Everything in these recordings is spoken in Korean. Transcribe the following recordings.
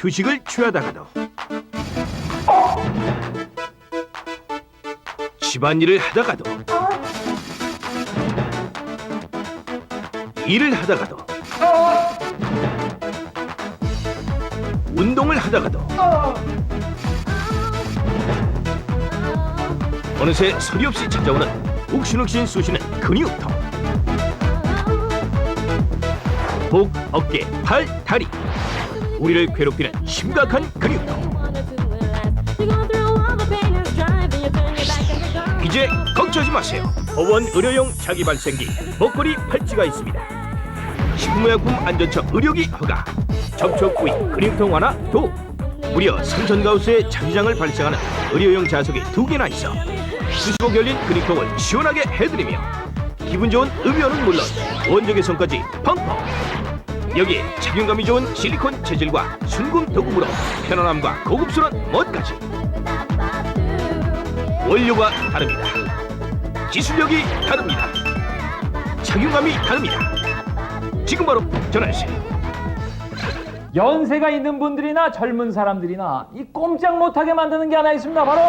휴식을 취하다가도 집안일을 하다가도 일을 하다가도 운동을 하다가도 어느새 소리 없이 찾아오는 욱신욱신 쑤시는 근육통. 복, 어깨, 팔, 다리 우리를 괴롭히는 심각한 근육통 이제 걱정하지 마세요. 보원 의료용 자기발생기 목걸이 팔찌가 있습니다. 식무약품 안전처 의료기 허가 접촉 부위 근육통 완화 도움 무려 3천 가우스의 자기장을 발생하는 의료용 자석이 두 개나 있어 쑤시고 결린 근육통을 시원하게 해드리며 기분 좋은 음료는 물론 원적외선까지 펑펑 여기에 착용감이 좋은 실리콘 재질과 순금 도금으로 편안함과 고급스러운 멋까지 원료가 다릅니다. 기술력이 다릅니다. 착용감이 다릅니다. 지금 바로 전화주세요 연세가 있는 분들이나 젊은 사람들이나 이 꼼짝 못하게 만드는 게 하나 있습니다. 바로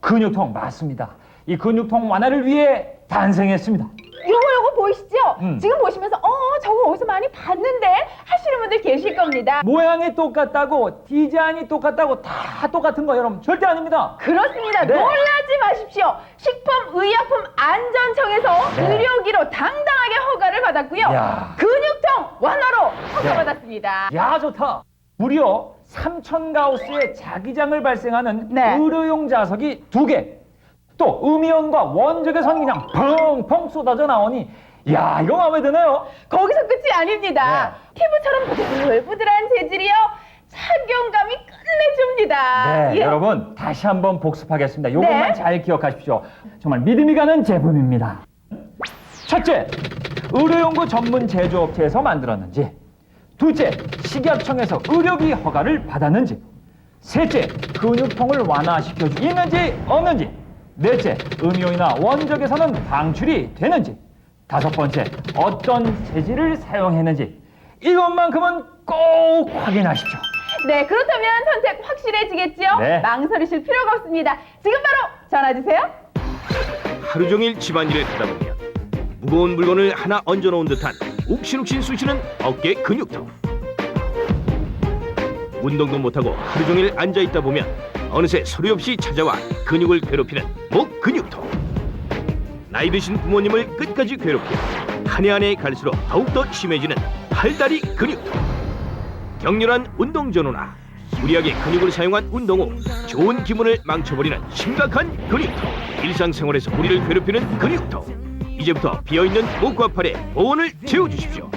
근육통. 맞습니다. 이 근육통 완화를 위해 탄생했습니다. 요거 요거 보이시죠? 음. 지금 보시면서 어 저거 어디서 많이 봤는데 하시는 분들 계실 겁니다. 모양이 똑같다고 디자인이 똑같다고 다 똑같은 거 여러분 절대 아닙니다. 그렇습니다. 네. 놀라지 마십시오. 식품의약품 안전청에서 네. 의료기로 당당하게 허가를 받았고요. 야. 근육통 완화로 네. 허가받았습니다. 야 좋다. 무려 3천 가우스의 자기장을 발생하는 네. 의료용 자석이 두 개. 또 음이온과 원적의 선이 그냥 펑펑 쏟아져 나오니 야 이거 마음에 드네요. 거기서 끝이 아닙니다. 네. 피부처럼 부들부들한 재질이요. 착용감이 끝내줍니다. 네, 예. 여러분 다시 한번 복습하겠습니다. 이것만 네. 잘 기억하십시오. 정말 믿음이 가는 제품입니다. 첫째, 의료용구 전문 제조업체에서 만들었는지. 둘째, 식약청에서 의료비 허가를 받았는지. 셋째, 근육통을 완화시켜 주 있는지 없는지. 넷째, 음이온이나 원적에서는 방출이 되는지. 다섯 번째, 어떤 재질을 사용했는지. 이것만큼은 꼭 확인하십시오. 네, 그렇다면 선택 확실해지겠지요? 네. 망설이실 필요가 없습니다. 지금 바로 전화 주세요. 하루 종일 집안일을 하다 보면 무거운 물건을 하나 얹어놓은 듯한 욱신욱신 쑤시는 어깨 근육통 운동도 못하고 하루 종일 앉아있다 보면 어느새 소리 없이 찾아와 근육을 괴롭히는 목 근육통. 나이 드신 부모님을 끝까지 괴롭혀 한해 한 해 갈수록 더욱더 심해지는 팔다리 근육통. 격렬한 운동 전후나 무리하게 근육을 사용한 운동 후 좋은 기분을 망쳐버리는 심각한 근육통. 일상생활에서 우리를 괴롭히는 근육통. 이제부터 비어있는 목과 팔에 보온을 채워주십시오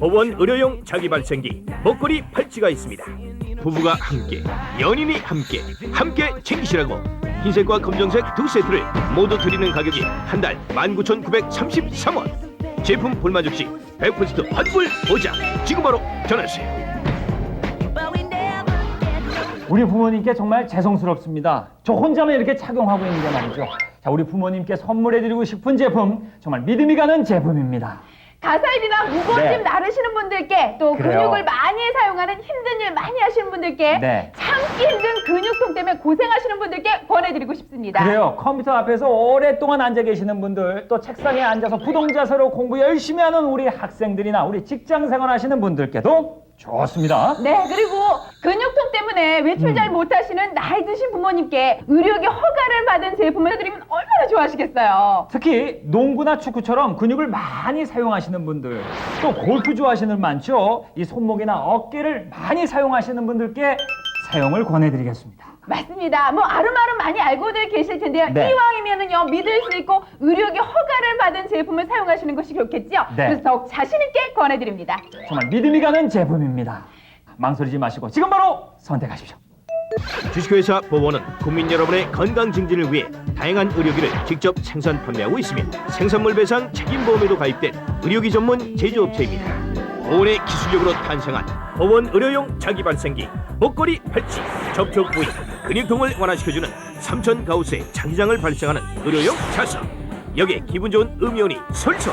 보원 의료용 자기발생기 목걸이 팔찌가 있습니다 부부가 함께 연인이 함께 함께 챙기시라고 흰색과 검정색 두 세트를 모두 드리는 가격이 한 달 19,933원 제품 볼만족 시 100% 환불 보장 지금 바로 전화주세요 우리 부모님께 정말 죄송스럽습니다. 저 혼자만 이렇게 착용하고 있는 게 말이죠. 자, 우리 부모님께 선물해드리고 싶은 제품, 정말 믿음이 가는 제품입니다. 가사일이나 무거운 네. 짐 나르시는 분들께 또 그래요. 근육을 많이 사용하는 힘든 일 많이 하시는 분들께 네. 참기 힘든 근육통 때문에 고생하시는 분들께 권해드리고 싶습니다. 그래요. 컴퓨터 앞에서 오랫동안 앉아 계시는 분들, 또 책상에 앉아서 부동자세로 공부 열심히 하는 우리 학생들이나 우리 직장 생활 하시는 분들께도 좋습니다. 네, 그리고 근육통 외출 잘 음. 못하시는 나이 드신 부모님께 의료기 허가를 받은 제품을 드리면 얼마나 좋아하시겠어요. 특히 농구나 축구처럼 근육을 많이 사용하시는 분들, 또 골프 좋아하시는 분 많죠? 이 손목이나 어깨를 많이 사용하시는 분들께 사용을 권해드리겠습니다. 맞습니다. 뭐 아름아름 많이 알고들 계실 텐데요. 네. 이왕이면은요 믿을 수 있고 의료기 허가를 받은 제품을 사용하시는 것이 좋겠죠. 네. 그래서 더욱 자신 있게 권해드립니다. 정말 믿음이 가는 제품입니다. 망설이지 마시고 지금 바로 선택하십시오. 주식회사 보원은 국민 여러분의 건강 증진을 위해 다양한 의료기를 직접 생산 판매하고 있으며 생산물 배상 책임보험에도 가입된 의료기 전문 제조업체입니다. 보원의 기술력으로 탄생한 보원 의료용 자기발생기 목걸이 팔찌 접촉 부위 근육통을 완화시켜주는 삼천 가우스의 자기장을 발생하는 의료용 자석 여기에 기분 좋은 음이온이 솔솔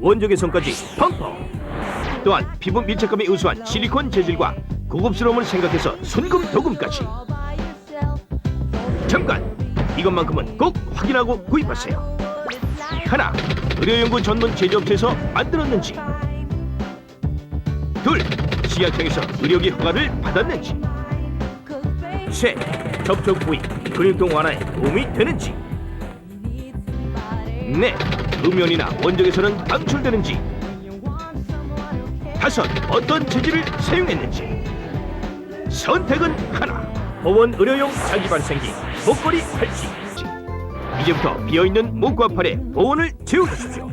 원적외선까지 펑펑 또한 피부 밀착감이 우수한 실리콘 재질과 고급스러움을 생각해서 순금 도금까지. 잠깐 이것만큼은 꼭 확인하고 구입하세요. 하나 의료연구 전문 제조업체에서 만들었는지. 둘 치약청에서 의료기 허가를 받았는지. 셋 접촉 부위 근육통 완화에 도움이 되는지. 넷 음연이나 원적에서는 방출되는지. 다섯 어떤 재질을 사용했는지 선택은 하나. 보원 의료용 자기 발생기 목걸이 팔찌. 이제부터 비어있는 목과 팔에 보온을 채워주십시오.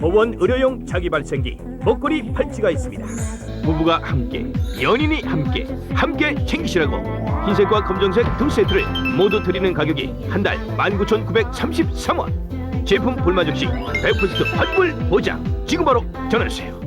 보원 의료용 자기 발생기 목걸이 팔찌가 있습니다. 부부가 함께 연인이 함께 함께 챙기시라고 흰색과 검정색 두 세트를 모두 드리는 가격이 한 달 19,933원. 제품 불만 즉시 100% 환불 보장. 지금 바로 전화주세요